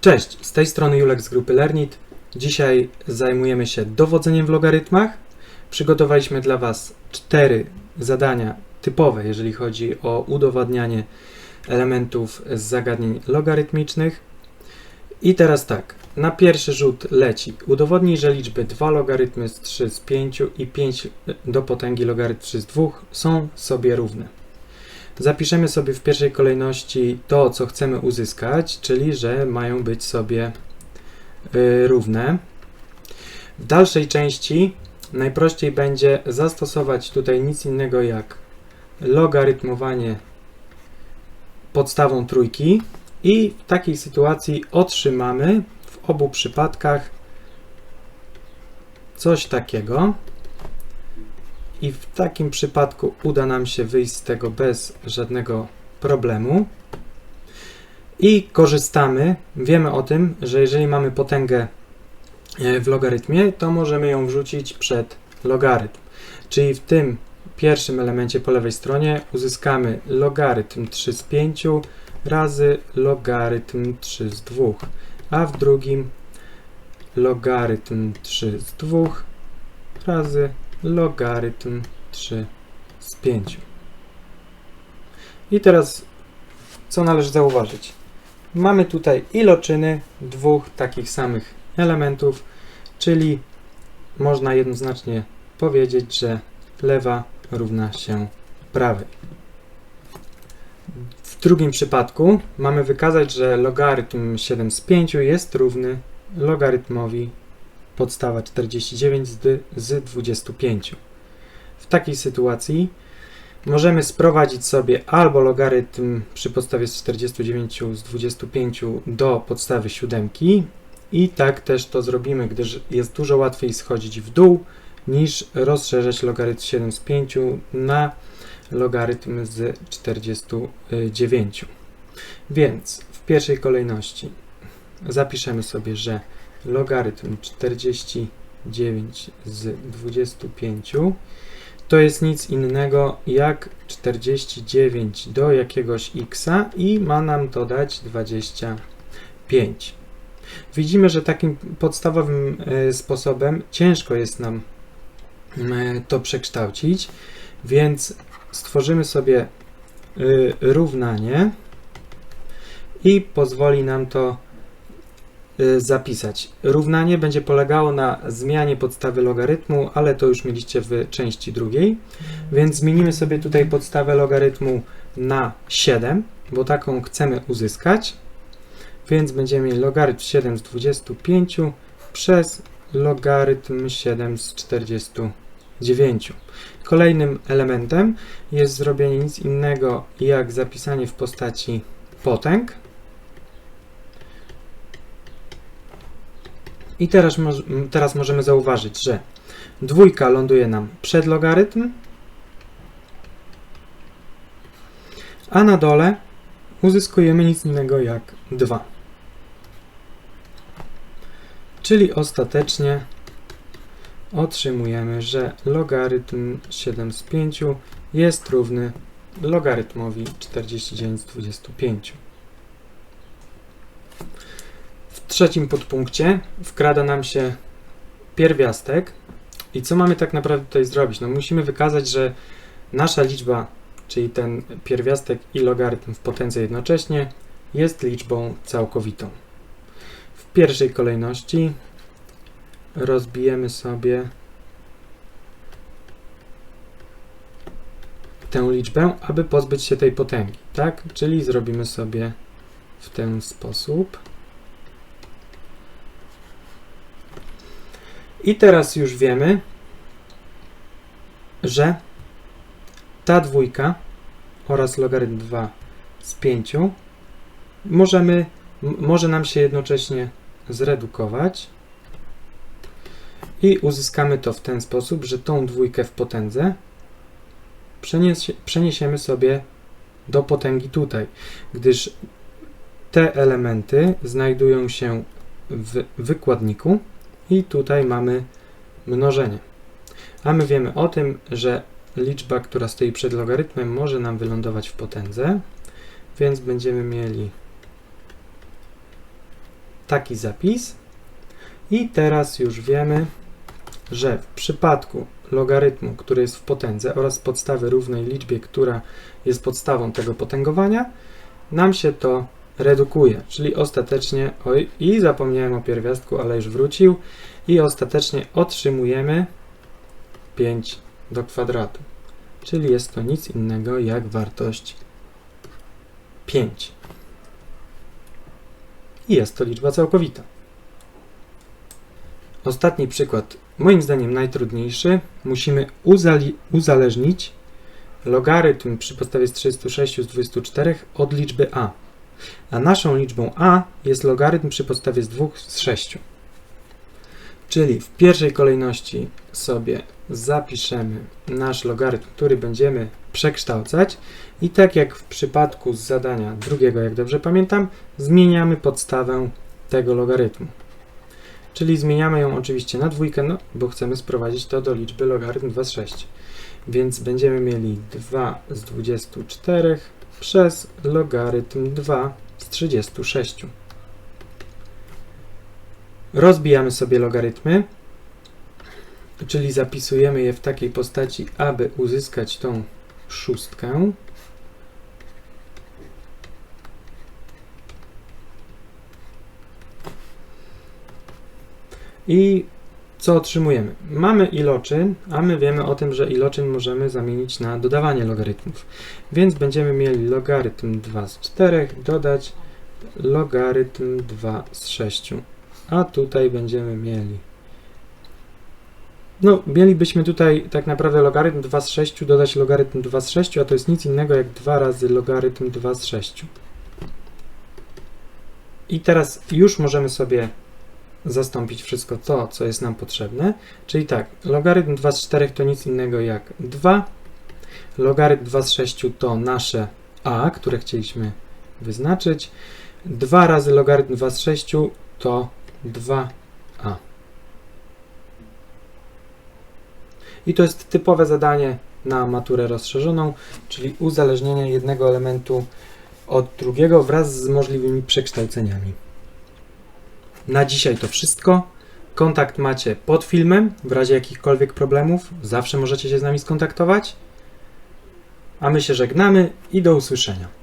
Cześć, z tej strony Julek z grupy Learnit. Dzisiaj zajmujemy się dowodzeniem w logarytmach. Przygotowaliśmy dla Was cztery zadania typowe, jeżeli chodzi o udowadnianie elementów z zagadnień logarytmicznych. I teraz tak, na pierwszy rzut leci. Udowodnij, że liczby 2 logarytmy z 3 z 5 i 5 do potęgi logarytm 3 z 2 są sobie równe. Zapiszemy sobie w pierwszej kolejności to, co chcemy uzyskać, czyli że mają być sobie y, równe. W dalszej części najprościej będzie zastosować tutaj nic innego jak logarytmowanie podstawą trójki i w takiej sytuacji otrzymamy w obu przypadkach coś takiego. I w takim przypadku uda nam się wyjść z tego bez żadnego problemu. I korzystamy, wiemy o tym, że jeżeli mamy potęgę e, w logarytmie, to możemy ją wrzucić przed logarytm. Czyli w tym pierwszym elemencie po lewej stronie uzyskamy logarytm 3 z 5 razy logarytm 3 z 2, a w drugim logarytm 3 z 2 razy logarytm 3 z 5. I teraz co należy zauważyć? Mamy tutaj iloczyny dwóch takich samych elementów, czyli można jednoznacznie powiedzieć, że lewa równa się prawej. W drugim przypadku mamy wykazać, że logarytm 7 z 5 jest równy logarytmowi podstawa 49 z, z 25. W takiej sytuacji możemy sprowadzić sobie albo logarytm przy podstawie z 49 z 25 do podstawy siódemki i tak też to zrobimy, gdyż jest dużo łatwiej schodzić w dół niż rozszerzać logarytm 7 z 5 na logarytm z 49. Więc w pierwszej kolejności zapiszemy sobie, że logarytm 49 z 25 to jest nic innego jak 49 do jakiegoś x i ma nam to dać 25. Widzimy, że takim podstawowym e, sposobem ciężko jest nam e, to przekształcić, więc stworzymy sobie e, równanie i pozwoli nam to zapisać. Równanie będzie polegało na zmianie podstawy logarytmu, ale to już mieliście w części drugiej. Więc zmienimy sobie tutaj podstawę logarytmu na 7, bo taką chcemy uzyskać. Więc będziemy mieli logarytm 7 z 25 przez logarytm 7 z 49. Kolejnym elementem jest zrobienie nic innego jak zapisanie w postaci potęg. I teraz, teraz możemy zauważyć, że dwójka ląduje nam przed logarytm, a na dole uzyskujemy nic innego jak 2. Czyli ostatecznie otrzymujemy, że logarytm 7 z 5 jest równy logarytmowi 49 z 25 trzecim podpunkcie wkrada nam się pierwiastek. I co mamy tak naprawdę tutaj zrobić? No musimy wykazać, że nasza liczba, czyli ten pierwiastek i logarytm w potędze jednocześnie, jest liczbą całkowitą. W pierwszej kolejności rozbijemy sobie tę liczbę, aby pozbyć się tej potęgi, tak? Czyli zrobimy sobie w ten sposób. I teraz już wiemy, że ta dwójka oraz logarytm 2 z 5 możemy, może nam się jednocześnie zredukować i uzyskamy to w ten sposób, że tą dwójkę w potędze przeniesie, przeniesiemy sobie do potęgi tutaj, gdyż te elementy znajdują się w wykładniku i tutaj mamy mnożenie. A my wiemy o tym, że liczba, która stoi przed logarytmem, może nam wylądować w potędze, więc będziemy mieli taki zapis. I teraz już wiemy, że w przypadku logarytmu, który jest w potędze oraz podstawy równej liczbie, która jest podstawą tego potęgowania, nam się to redukuje, czyli ostatecznie, oj, i zapomniałem o pierwiastku, ale już wrócił, i ostatecznie otrzymujemy 5 do kwadratu, czyli jest to nic innego jak wartość 5. I jest to liczba całkowita. Ostatni przykład, moim zdaniem najtrudniejszy. Musimy uzależnić logarytm przy podstawie z 36 z 24 od liczby a. A naszą liczbą a jest logarytm przy podstawie z 2 z 6. Czyli w pierwszej kolejności sobie zapiszemy nasz logarytm, który będziemy przekształcać i tak jak w przypadku z zadania drugiego, jak dobrze pamiętam, zmieniamy podstawę tego logarytmu. Czyli zmieniamy ją oczywiście na dwójkę, no, bo chcemy sprowadzić to do liczby logarytm 2 z 6. Więc będziemy mieli 2 z 24 przez logarytm 2 z 36. Rozbijamy sobie logarytmy, czyli zapisujemy je w takiej postaci, aby uzyskać tą szóstkę. I co otrzymujemy? Mamy iloczyn, a my wiemy o tym, że iloczyn możemy zamienić na dodawanie logarytmów. Więc będziemy mieli logarytm 2 z 4 dodać logarytm 2 z 6. A tutaj będziemy mieli. No, mielibyśmy tutaj tak naprawdę logarytm 2 z 6 dodać logarytm 2 z 6, a to jest nic innego jak 2 razy logarytm 2 z 6. I teraz już możemy sobie zastąpić wszystko to, co jest nam potrzebne. Czyli tak, logarytm 2 z 4 to nic innego jak 2. Logarytm 2 z 6 to nasze a, które chcieliśmy wyznaczyć. 2 razy logarytm 2 z 6 to 2a. I to jest typowe zadanie na maturę rozszerzoną, czyli uzależnienie jednego elementu od drugiego wraz z możliwymi przekształceniami. Na dzisiaj to wszystko. Kontakt macie pod filmem. W razie jakichkolwiek problemów zawsze możecie się z nami skontaktować. A my się żegnamy i do usłyszenia.